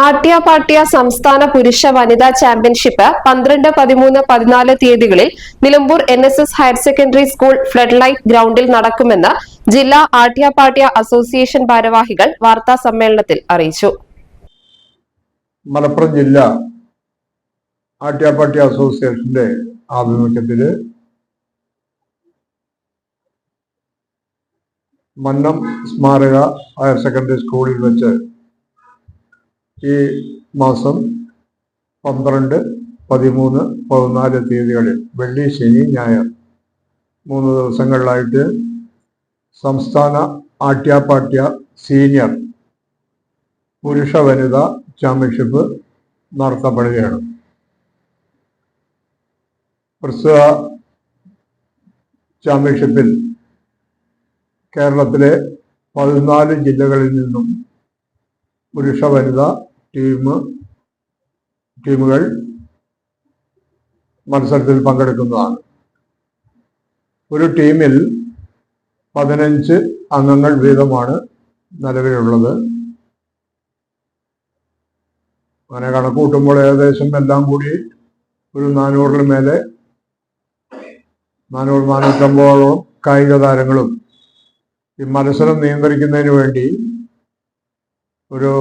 Atyapatya സംസ്ഥാന പുരുഷ വനിതാ ചാമ്പ്യൻഷിപ്പ് പന്ത്രണ്ട് പതിമൂന്ന് പതിനാല് തീയതികളിൽ Nilambur N S S higher secondary school flood light ഗ്രൗണ്ടിൽ നടക്കുമെന്ന് ജില്ലാ ആട്യാപാട്യ അസോസിയേഷൻ ഭാരവാഹികൾ വാർത്താ സമ്മേളനത്തിൽ അറിയിച്ചു. മലപ്പുറം ജില്ല ആട്യാപ്പാട്യ അസോസിയേഷന്റെ ആഭിമുഖ്യത്തിൽ മന്നം സ്മാരക ഹയർ സെക്കൻഡറി സ്കൂളിൽ വെച്ച് ഈ മാസം പന്ത്രണ്ട് പതിമൂന്ന് പതിനാല് തീയതികളിൽ വെള്ളി ശനി ഞായർ മൂന്ന് ദിവസങ്ങളിലായിട്ട് സംസ്ഥാന ആട്യാപാട്യ സീനിയർ പുരുഷ വനിതാ ചാമ്പ്യൻഷിപ്പ് നടത്തപ്പെടുകയാണ്. പ്രസ്തുത ചാമ്പ്യൻഷിപ്പിൽ കേരളത്തിലെ പതിനാല് ജില്ലകളിൽ നിന്നും പുരുഷ വനിതാ ടീം ടീമുകൾ മത്സരത്തിൽ പങ്കെടുക്കുന്നതാണ്. ഒരു ടീമിൽ പതിനഞ്ച് അംഗങ്ങൾ വീതമാണ് നിലവിലുള്ളത്. അങ്ങനെ കണക്ക് കൂട്ടുമ്പോൾ ഏകദേശം എല്ലാം കൂടി ഒരു നാനൂറിന് മേലെ നാനൂറ് നാനൂറ്റമ്പതോളം കായിക താരങ്ങളും ഈ മത്സരം നിയന്ത്രിക്കുന്നതിന് വേണ്ടി ഒരു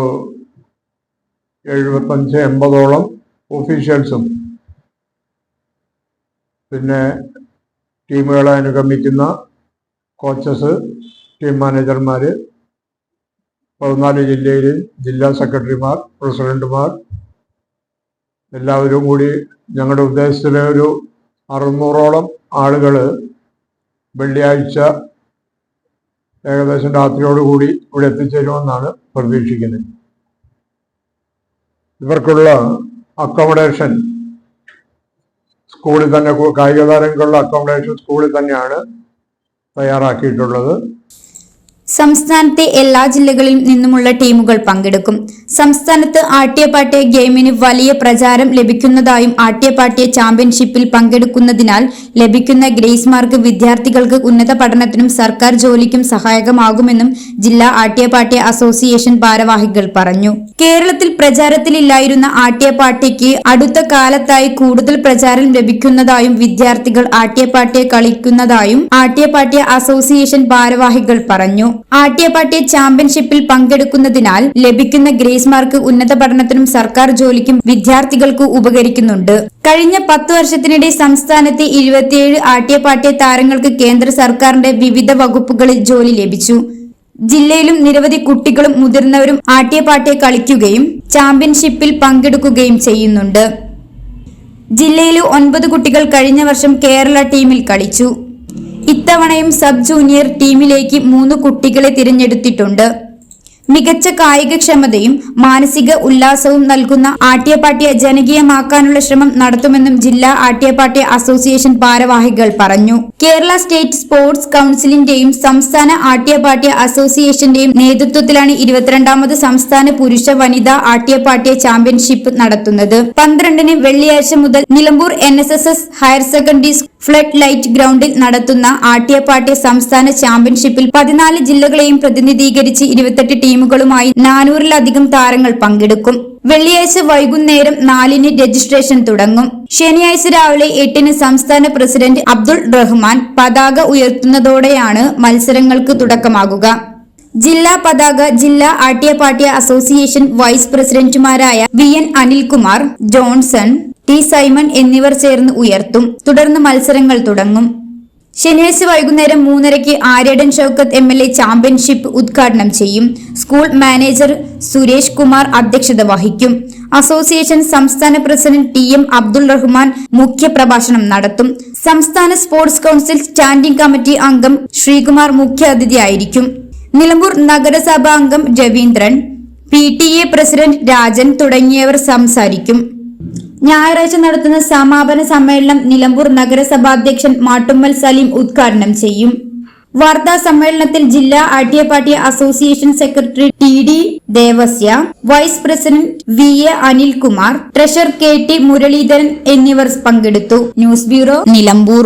എഴുപത്തഞ്ച് എൺപതോളം ഒഫീഷ്യൽസും പിന്നെ ടീമുകളെ അനുഗമിക്കുന്ന കോച്ചസ് ടീം മാനേജർമാർ പതിനാല് ജില്ലയിൽ ജില്ലാ സെക്രട്ടറിമാർ പ്രസിഡന്റുമാർ എല്ലാവരും കൂടി ഞങ്ങളുടെ ഉദ്ദേശത്തിലെ ഒരു അറുന്നൂറോളം ആളുകൾ വെള്ളിയാഴ്ച ഏകദേശം രാത്രിയോടുകൂടി ഇവിടെ എത്തിച്ചേരുമെന്നാണ് പ്രതീക്ഷിക്കുന്നത്. ഇവർക്കുള്ള അക്കോമഡേഷൻ സ്കൂളിൽ തന്നെ കായിക താരങ്ങൾക്കുള്ള അക്കോമഡേഷൻ സ്കൂളിൽ തന്നെയാണ് തയ്യാറാക്കിയിട്ടുള്ളത്. സംസ്ഥാനത്തെ എല്ലാ ജില്ലകളിൽ നിന്നുമുള്ള ടീമുകൾ പങ്കെടുക്കും. സംസ്ഥാനത്ത് ആട്യപാട്യ ഗെയിമിന് വലിയ പ്രചാരം ലഭിക്കുന്നതായും ആട്യപാട്യ ചാമ്പ്യൻഷിപ്പിൽ പങ്കെടുക്കുന്നതിനാൽ ലഭിക്കുന്ന ഗ്രേസ് മാർക്ക് വിദ്യാർത്ഥികൾക്ക് ഉന്നത പഠനത്തിനും സർക്കാർ ജോലിക്കും സഹായകമാകുമെന്നും ജില്ലാ ആട്യപാട്യ അസോസിയേഷൻ ഭാരവാഹികൾ പറഞ്ഞു. കേരളത്തിൽ പ്രചാരത്തിലില്ലായിരുന്ന ആട്യപാട്യയ്ക്ക് അടുത്ത കാലത്തായി കൂടുതൽ പ്രചാരം ലഭിക്കുന്നതായും വിദ്യാർത്ഥികൾ ആട്യപാട്യ കളിക്കുന്നതായും ആട്യപാട്യ അസോസിയേഷൻ ഭാരവാഹികൾ പറഞ്ഞു. ആട്യപാട്യ ചാമ്പ്യൻഷിപ്പിൽ പങ്കെടുക്കുന്നതിനാൽ ലഭിക്കുന്ന ഗ്രേസ് മാർക്ക് ഉന്നത പഠനത്തിനും സർക്കാർ ജോലിക്കും വിദ്യാർത്ഥികൾക്ക് ഉപകരിക്കുന്നുണ്ട്. കഴിഞ്ഞ പത്ത് വർഷത്തിനിടെ സംസ്ഥാനത്തെ ഇരുപത്തിയേഴ് ആട്ടിയപാട്ടിയ താരങ്ങൾക്ക് കേന്ദ്ര സർക്കാരിന്റെ വിവിധ വകുപ്പുകളിൽ ജോലി ലഭിച്ചു. ജില്ലയിലും നിരവധി കുട്ടികളും മുതിർന്നവരും ആട്യപാട്യ കളിക്കുകയും ചാമ്പ്യൻഷിപ്പിൽ പങ്കെടുക്കുകയും ചെയ്യുന്നുണ്ട്. ജില്ലയിലെ ഒൻപത് കുട്ടികൾ കഴിഞ്ഞ വർഷം കേരള ടീമിൽ കളിച്ചു. ഇത്തവണയും സബ് ജൂനിയർ ടീമിലേക്ക് മൂന്ന് കുട്ടികളെ തിരഞ്ഞെടുത്തിട്ടുണ്ട്. മികച്ച കായികക്ഷമതയും മാനസിക ഉല്ലാസവും നൽകുന്ന ആട്യപാട്യ ജനകീയമാക്കാനുള്ള ശ്രമം നടത്തുമെന്നും ജില്ലാ ആട്യപാട്യ അസോസിയേഷൻ ഭാരവാഹികൾ പറഞ്ഞു. കേരള സ്റ്റേറ്റ് സ്പോർട്സ് കൌൺസിലിന്റെയും സംസ്ഥാന ആട്യപാട്യ അസോസിയേഷന്റെയും നേതൃത്വത്തിലാണ് ഇരുപത്തിരണ്ടാമത് സംസ്ഥാന പുരുഷ വനിതാ ആട്യപാട്യ ചാമ്പ്യൻഷിപ്പ് നടത്തുന്നത്. പന്ത്രണ്ടിന് വെള്ളിയാഴ്ച മുതൽ Nilambur N higher secondary flood light ഗ്രൗണ്ടിൽ നടത്തുന്ന ആട്ടിയപ്പാട്ടി സംസ്ഥാന ചാമ്പ്യൻഷിപ്പിൽ പതിനാല് ജില്ലകളെയും പ്രതിനിധീകരിച്ച് ഇരുപത്തെട്ട് ടീമുകളുമായി നാനൂറിലധികം താരങ്ങൾ പങ്കെടുക്കും. വെള്ളിയാഴ്ച വൈകുന്നേരം നാലിന് രജിസ്ട്രേഷൻ തുടങ്ങും. ശനിയാഴ്ച രാവിലെ എട്ടിന് സംസ്ഥാന പ്രസിഡന്റ് അബ്ദുൾ റഹ്മാൻ പതാക ഉയർത്തുന്നതോടെയാണ് മത്സരങ്ങൾക്ക് തുടക്കമാകുക. ജില്ലാ പതാക ജില്ലാ ആട്ടിയപ്പാട്ടിയ അസോസിയേഷൻ വൈസ് പ്രസിഡന്റുമാരായ V N Anilkumar Johnson T Simon എന്നിവർ ചേർന്ന് ഉയർത്തും. തുടർന്ന് മത്സരങ്ങൾ തുടങ്ങും. ശനിയാഴ്ച വൈകുന്നേരം മൂന്നരയ്ക്ക് Aryadan Shoukath M L A championship ഉദ്ഘാടനം ചെയ്യും. സ്കൂൾ മാനേജർ സുരേഷ് കുമാർ അധ്യക്ഷത വഹിക്കും. അസോസിയേഷൻ സംസ്ഥാന president T M Abdul Rahman മുഖ്യപ്രഭാഷണം നടത്തും. സംസ്ഥാന സ്പോർട്സ് കൌൺസിൽ സ്റ്റാൻഡിംഗ് കമ്മിറ്റി അംഗം ശ്രീകുമാർ മുഖ്യാതിഥിയായിരിക്കും. നിലമ്പൂർ നഗരസഭാ അംഗം Raveendran P T A president Rajan തുടങ്ങിയവർ സംസാരിക്കും. ഞായറാഴ്ച നടത്തുന്ന സമാപന സമ്മേളനം നിലമ്പൂർ നഗരസഭാ അധ്യക്ഷൻ മാട്ടുമ്മൽ സലീം ഉദ്ഘാടനം ചെയ്യും. വാർത്താ സമ്മേളനത്തിൽ ജില്ലാ Atyapatya association secretary T D Devasya vice president V A Anilkumar treasurer K T Muraleedharan എന്നിവർ പങ്കെടുത്തു. News bureau Nilambur.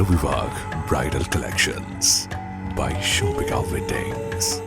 Vivag Bridal Collections by Shopika Weddings.